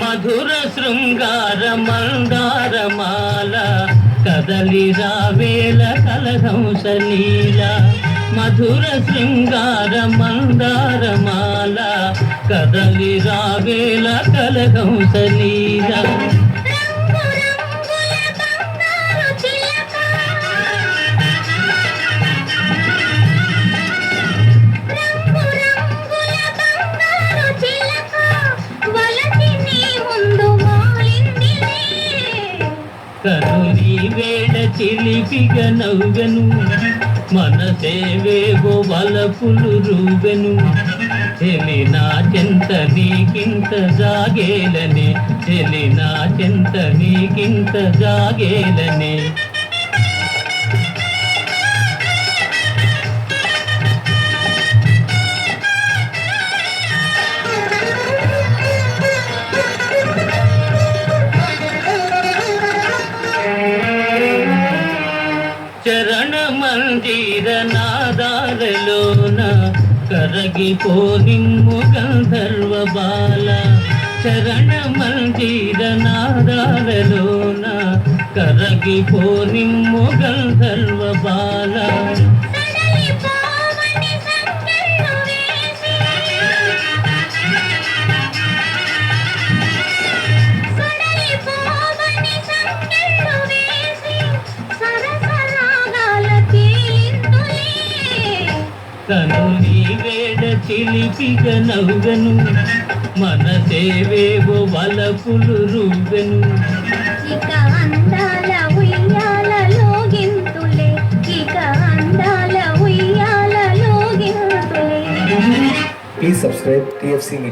మధుర శృంగార మందారమాల కదలి రావేల కలహంస లీల మధుర శృంగార మందారమాల కదలి రావేల కలహంస లీల కనులి వేళ చిలిపిగా నవ్వెను. మనసే వేగో వలపులు రూబెను చెలి నా చెంత నీకింత జాగేలనే. చెలి నా చెంత నీకింత జాగేలనే. చరణ మందిర నాదాలలోన కరగిపోనిమ్ము గంధర్వ బాల చరణ మందిర నాదాలలోన కరగిపోనిమ్ము గంధర్వ బాల కనుని వేడ చిలిపిగ నవ్వెను. మనసేవేవో వలపులు రువ్వెను. ఇక అందాల ఉయ్యాలలో గింతులే ఇక అందాల ఉయ్యాలలో గింతులే Please subscribe TFC Media.